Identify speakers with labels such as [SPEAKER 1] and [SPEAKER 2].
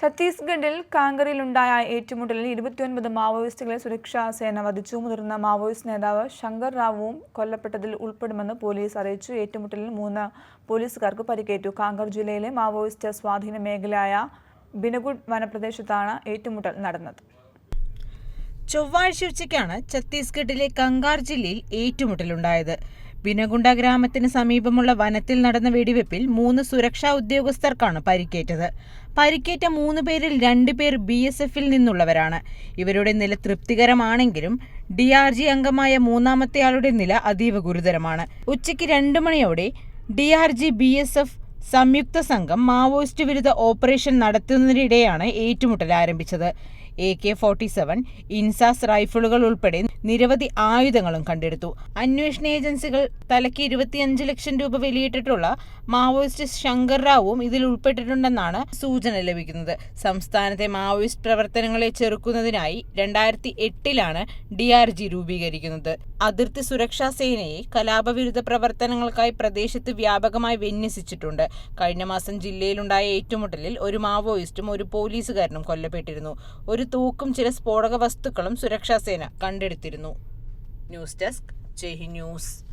[SPEAKER 1] ഛത്തീസ്ഗഡിൽ കാങ്കറിലുണ്ടായ ഏറ്റുമുട്ടലിൽ ഇരുപത്തിയൊൻപത് മാവോയിസ്റ്റുകളെ സുരക്ഷാ സേന വധിച്ചു. മുതിർന്ന മാവോയിസ്റ്റ് നേതാവ് ശങ്കർ റാവുവും കൊല്ലപ്പെട്ടതിൽ ഉൾപ്പെടുമെന്ന് പോലീസ് അറിയിച്ചു. ഏറ്റുമുട്ടലിൽ മൂന്ന് പോലീസുകാർക്ക് പരിക്കേറ്റു. കാങ്കർ ജില്ലയിലെ മാവോയിസ്റ്റ് സ്വാധീന മേഖലയായ ബിനഗുഡ് വനപ്രദേശത്താണ് ഏറ്റുമുട്ടൽ നടന്നത്.
[SPEAKER 2] ചൊവ്വാഴ്ച ഉച്ചയ്ക്കാണ് ഛത്തീസ്ഗഡിലെ കങ്കാർ ജില്ലയിൽ ഏറ്റുമുട്ടലുണ്ടായത്. ബിനഗുണ്ട ഗ്രാമത്തിന് സമീപമുള്ള വനത്തിൽ നടന്ന വെടിവെപ്പിൽ മൂന്ന് സുരക്ഷാ ഉദ്യോഗസ്ഥർക്കാണ് പരിക്കേറ്റത്. പരിക്കേറ്റ മൂന്ന് പേരിൽ രണ്ടുപേർ ബി എസ് എഫിൽ നിന്നുള്ളവരാണ്. ഇവരുടെ നില തൃപ്തികരമാണെങ്കിലും ഡി ആർ ജി അംഗമായ മൂന്നാമത്തെയാളുടെ നില അതീവ ഗുരുതരമാണ്. ഉച്ചയ്ക്ക് രണ്ടു മണിയോടെ D R G B S F സംയുക്ത സംഘം മാവോയിസ്റ്റ് വിരുദ്ധ ഓപ്പറേഷൻ നടത്തുന്നതിനിടെയാണ് ഏറ്റുമുട്ടൽ ആരംഭിച്ചത്. A K forty seven INSAS റൈഫിളുകൾ ഉൾപ്പെടെ നിരവധി ആയുധങ്ങളും കണ്ടെടുത്തു. അന്വേഷണ ഏജൻസികൾ തലയ്ക്ക് ഇരുപത്തിയഞ്ച് ലക്ഷം രൂപ വിലയിട്ടിട്ടുള്ള മാവോയിസ്റ്റ് ശങ്കർ റാവുവും ഇതിൽ ഉൾപ്പെട്ടിട്ടുണ്ടെന്നാണ് സൂചന ലഭിക്കുന്നത്. സംസ്ഥാനത്തെ മാവോയിസ്റ്റ് പ്രവർത്തനങ്ങളെ ചെറുക്കുന്നതിനായി രണ്ടായിരത്തി എട്ടിലാണ് ഡി ആർ ജി രൂപീകരിക്കുന്നത്. അതിർത്തി സുരക്ഷാ സേനയെ കലാപവിരുദ്ധ പ്രവർത്തനങ്ങൾക്കായി പ്രദേശത്ത് വ്യാപകമായി വിന്യസിച്ചിട്ടുണ്ട്. കഴിഞ്ഞ മാസം ജില്ലയിലുണ്ടായ ഏറ്റുമുട്ടലിൽ ഒരു മാവോയിസ്റ്റും ഒരു പോലീസുകാരനും കൊല്ലപ്പെട്ടിരുന്നു. ഒരു തൂക്കും ചില സ്ഫോടക വസ്തുക്കളും സുരക്ഷാസേന കണ്ടെടുത്തിരുന്നു. ന്യൂസ് ഡെസ്ക് ജയ്ഹി ന്യൂസ്.